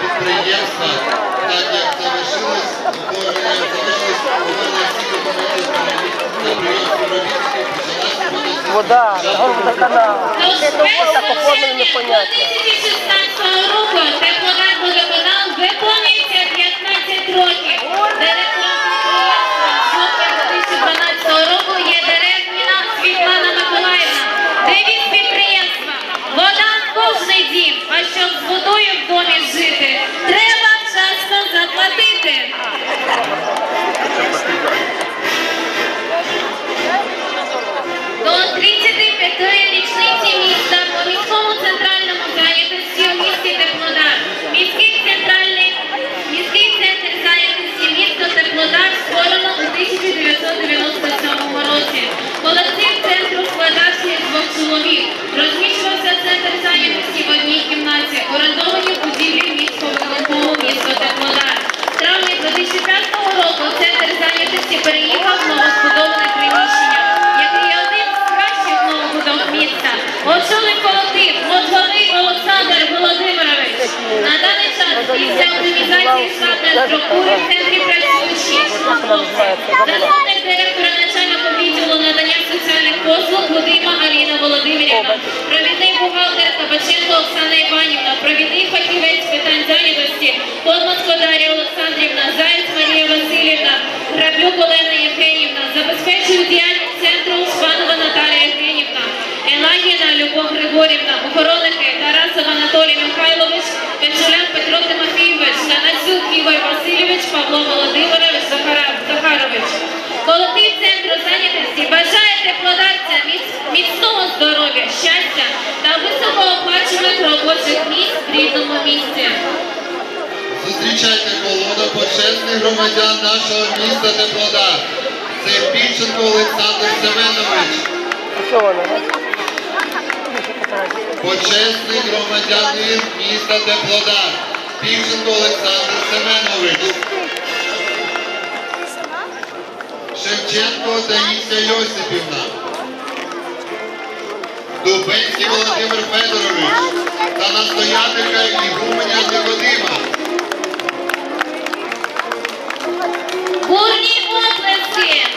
підприємства, так як завершилось оформлення, завершилось оформлення всіх документів на прийом співробітників, почалась робота з Вода, водоканал. Это вот так оформлено 1 непонятно. 2016 року Теплодар-Водоканал виконується 15 років. Заступник директора начальника відділу надання соціальних послуг Гудима Аліна Володимирівна, провідний бухгалтер Кабаченко Оксана Іванівна, провідний фахівець питань зайнятості Подмацько Дар'я Олександрівна, Заяць Марія Васильівна, Граблюк Олена Павло Володимирович Захарович. Колектив центру зайнятості бажає теплодарцям міцного здоров'я, щастя та високооплачуваних робочих місць в рідному місті. Зустрічайте колону почесних громадян нашого міста Теплодар. Це Пільченко Олександр Семенович, почесний громадянин міста Теплодар. Пільченко Олександр Семенович. Шевченко Таїся Йосипівна. Дубенський Володимир Федорович та настоятелька Ігуменя Никодима. Бурні оплески!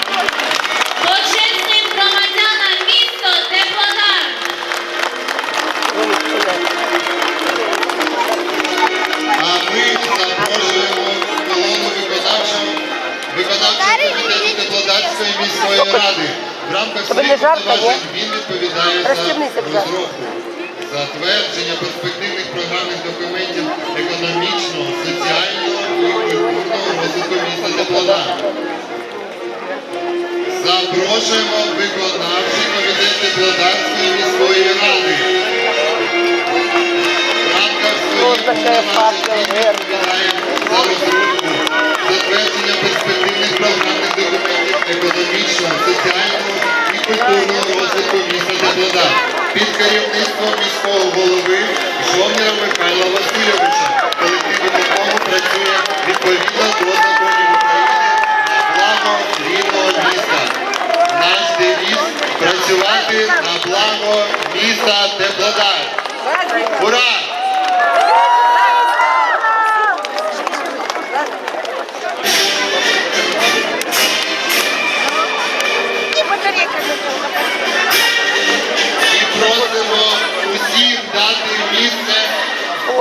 Жарко, повноважень він відповідає за Розтягнися, будь ласка. розробку, затвердження перспективних програмних документів економічного, соціального і культурного розвитку міста Теплодар. Запрошуємо виконавчий комітет Теплодарської міської ради. В факт, відповідає за розробку, під керівництвом міського голови Жовніра Михайла Васильовича. Колектив виконкому працює відповідно до законів України благо рідного міста. Наш девіз працювати на благо міста Теплодар. Ура!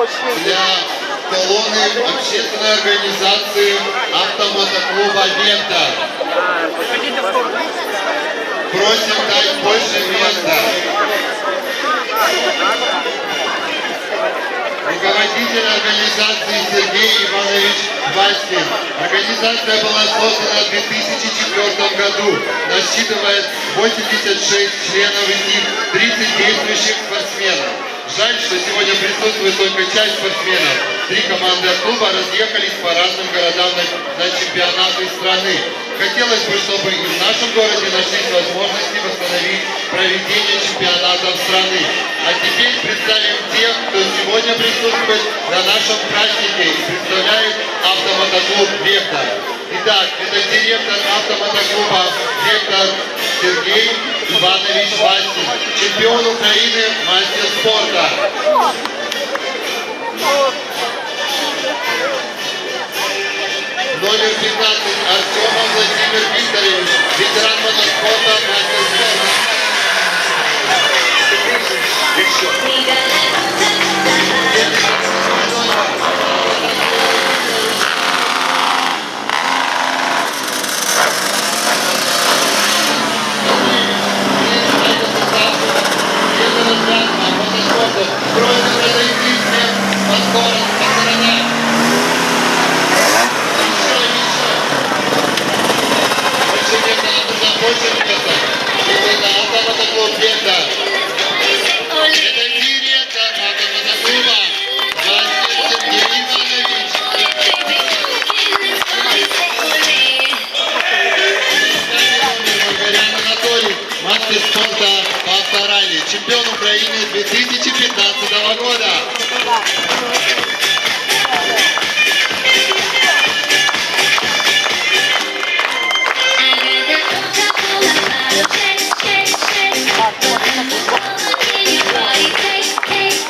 Очень. для колони общественної організації автомотоклуба «Вектор». Просим дать больше места. Руководитель организации Сергей Иванович Васькин. Организация была создана в 2004 году. Насчитывает 86 членов, из них 30 действующих спортсменов. Жаль, что сегодня присутствует только часть спортсменов. Три команды от клуба разъехались по разным городам на, на чемпионаты страны. Хотелось бы, чтобы и в нашем городе нашлись возможности восстановить проведение чемпионатов страны. А теперь представим тех, кто сегодня присутствует на нашем празднике и представляет автомотоклуб «Вектор». Итак, это директор автомотоклуба «Вектор» Сергей Иванович Васин, чемпион Украины, мастер спорта. Номер 15 Артема Владимир Викторович, ветеран мотоспорта, мастер спорта. 2015 года.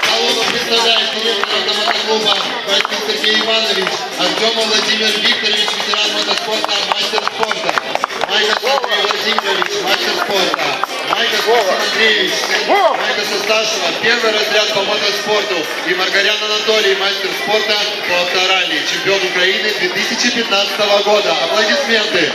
Колонну представляет автомотоклуба Василий Сергей Иванович, Артемов Владимир Викторович, ветеран мотоспорта, мастер спорта. Майкос Андрей Владимирович, мастер спорта. Майкос Максим Андреевич, сын Майкоса старшего, первый разряд по мотоспорту. И Маргарян Анатолий, мастер спорта по авторалли, чемпион Украины 2015 года. Аплодисменты.